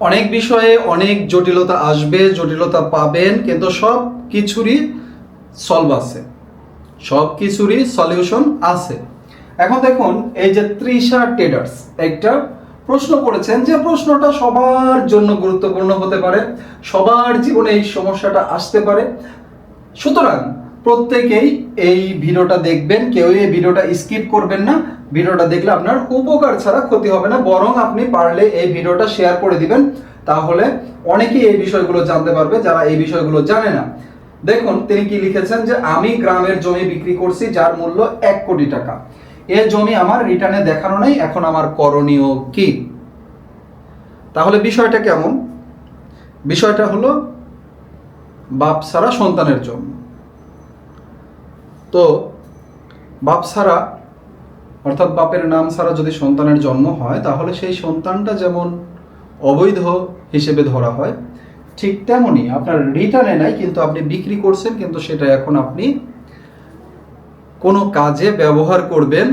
অনেক বিষয়ে অনেক জটিলতা আসবে, জটিলতা পাবেন, কিন্তু সব কিছুরই সলভ আছে। সব কিছুরই সলিউশন আছে। এখন দেখুন, এই যে ত্রিশা ট্রেডার্স একটা প্রশ্ন করেছেন যে প্রশ্নটা সবার জন্য গুরুত্বপূর্ণ হতে পারে, সবার জীবনে এই সমস্যাটা আসতে পারে। সুতরাং প্রত্যেকেই এই ভিডিওটা দেখবেন কেউ এই ভিডিওটা স্কিপ করবেন না। ভিডিওটা দেখলে আপনার উপকার ছাড়া ক্ষতি হবে না, বরং আপনি পারলে এই ভিডিওটা শেয়ার করে দিবেন। তাহলে অনেকেই এই বিষয়গুলো জানতে পারবে, যারা এই বিষয়গুলো জানে না। দেখুন, তিনি কি লিখেছেন যে, আমি গ্রামের জমি বিক্রি করছি, যার মূল্য এক কোটি টাকা। এ জমি আমার রিটার্নে দেখানো নেই, এখন আমার করণীয় কি? তাহলে বিষয়টা কেমন? বিষয়টা হলো, বাপ ছাড়া সন্তানের জন্য তো বাপ ছাড়া অর্থাৎ বাপের নাম ছাড়া যদি সন্তানের জন্ম হয়, তাহলে সেই সন্তানটা যেমন অবৈধ হিসেবে ধরা হয়, ঠিক তেমনই আপনার রিটার্নে নাই, কিন্তু আপনি বিক্রি করছেন, কিন্তু সেটা এখন আপনি কোনো কাজে ব্যবহার করবেন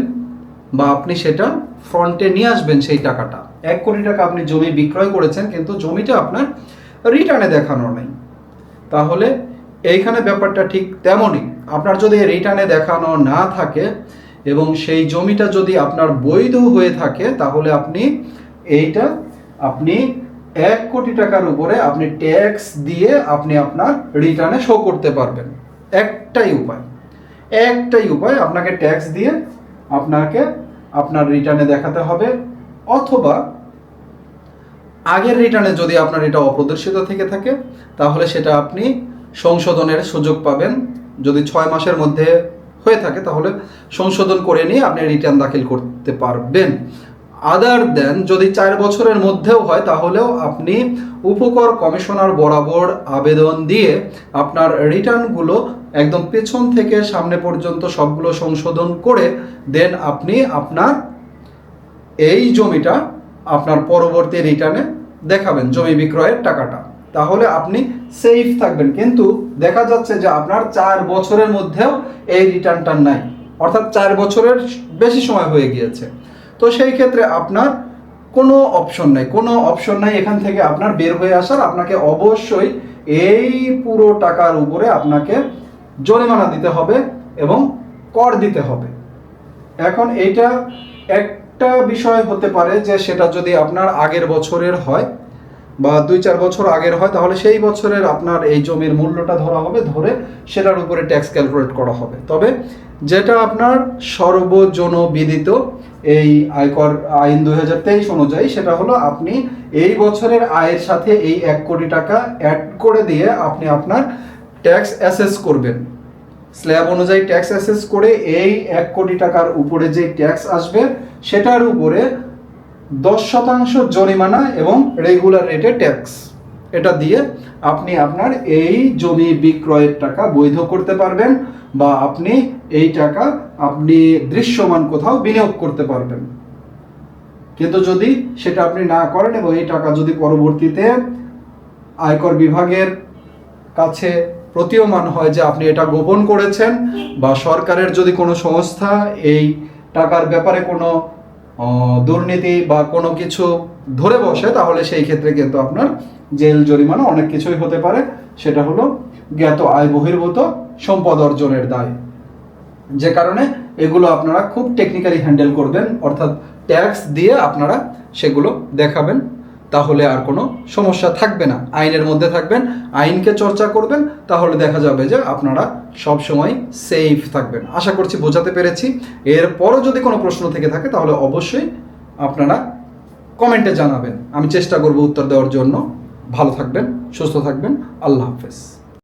বা আপনি সেটা ফ্রন্টে নিয়ে আসবেন সেই টাকাটা। এক কোটি টাকা আপনি জমি বিক্রয় করেছেন, কিন্তু জমিটা আপনার রিটার্নে দেখানো নেই। তাহলে এইখানে ব্যাপারটা ঠিক তেমনই। আপনার যদি রিটার্নে দেখানো না থাকে এবং সেই জমিটা যদি আপনার বৈধ হয়ে থাকে, তাহলে আপনি এইটা আপনি এক কোটি টাকার উপরে আপনি ট্যাক্স দিয়ে আপনি আপনার রিটার্নে শো করতে পারবেন। একটাই উপায়। একটাই উপায় আপনাকে ট্যাক্স দিয়ে আপনাকে আপনার রিটার্নে দেখাতে হবে অথবা আগের রিটার্নে যদি আপনার এটা অপ্রদর্শিত থেকে থাকে, তাহলে সেটা আপনি সংশোধনের সুযোগ পাবেন। যদি ছয় মাসের মধ্যে হয়ে থাকে, তাহলে সংশোধন করে নিয়ে আপনি রিটার্ন দাখিল করতে পারবেন। আদার দেন যদি চার বছরের মধ্যেও হয়, তাহলেও আপনি উপকর কমিশনার বরাবর আবেদন দিয়ে আপনার রিটার্নগুলো একদম পেছন থেকে সামনে পর্যন্ত সবগুলো সংশোধন করে দেন আপনি আপনার এই জমিটা আপনার পরবর্তী রিটার্নে দেখাবেন, জমি বিক্রয়ের টাকাটা। তাহলে আপনি সেফ থাকবেন। কিন্তু দেখা যাচ্ছে যে আপনার চার বছরের মধ্যেও এই রিটার্নটা নাই। অর্থাৎ চার বছরের বেশি সময় হয়ে গিয়েছে। তো সেই ক্ষেত্রে আপনার কোনো অপশন নাই। কোনো অপশন নাই এখান থেকে আপনার বের হয়ে আসার। আপনাকে অবশ্যই এই পুরো টাকার উপরে আপনাকে জরিমানা দিতে হবে এবং কর দিতে হবে। এখন এইটা একটা বিষয় হতে পারে যে সেটা যদি আপনার আগের বছরের হয় বা দুই চার বছর আগের হয়, তাহলে সেই বছরের আপনার এই জমির মূল্যটা ধরা হবে, ধরে সেটার উপরে ট্যাক্স ক্যালকুলেট করা হবে। তবে যেটা আপনার সর্বজন বিদিত এই আয়কর আইন দু হাজার তেইশ অনুযায়ী, সেটা হলো আপনি এই বছরের আয়ের সাথে এই এক কোটি টাকা অ্যাড করে দিয়ে আপনি আপনার ট্যাক্স অ্যাসেস করবেন। স্ল্যাব অনুযায়ী ট্যাক্স অ্যাসেস করে এই এক কোটি টাকার উপরে যে ট্যাক্স আসবে, সেটার উপরে দশ শতাংশ জরিমানা এবং রেগুলার রেটে ট্যাক্স এটা দিয়ে আপনি আপনার এই জমি বিক্রয়ের টাকা বৈধ করতে পারবেন বা আপনি এই টাকা আপনি দৃশ্যমান কোথাও বিনিয়োগ করতে পারবেন। কিন্তু যদি সেটা আপনি না করেন এবং এই টাকা যদি পরবর্তীতে আয়কর বিভাগের কাছে প্রতীয়মান হয় যে আপনি এটা গোপন করেছেন বা সরকারের যদি কোনো সংস্থা এই টাকার ব্যাপারে কোনো দুর্নীতি বা কোনো কিছু ধরে বসে, তাহলে সেই ক্ষেত্রে কিন্তু আপনার জেল, জরিমানা অনেক কিছুই হতে পারে। সেটা হলো জ্ঞাত আয় বহির্ভূত সম্পদ অর্জনের দায়। যে কারণে এগুলো আপনারা খুব টেকনিক্যালি হ্যান্ডেল করবেন, অর্থাৎ ট্যাক্স দিয়ে আপনারা সেগুলো দেখাবেন। তাহলে আর কোনো সমস্যা থাকবে না। আইনের মধ্যে থাকবেন, আইনকে চর্চা করবেন, তাহলে দেখা যাবে যে আপনারা সব সময় সেফ থাকবেন। আশা করছি বোঝাতে পেরেছি। এরপরও যদি কোনো প্রশ্ন থেকে থাকে, তাহলে অবশ্যই আপনারা কমেন্টে জানাবেন। আমি চেষ্টা করব উত্তর দেওয়ার জন্য। ভালো থাকবেন, সুস্থ থাকবেন। আল্লাহ হাফেজ।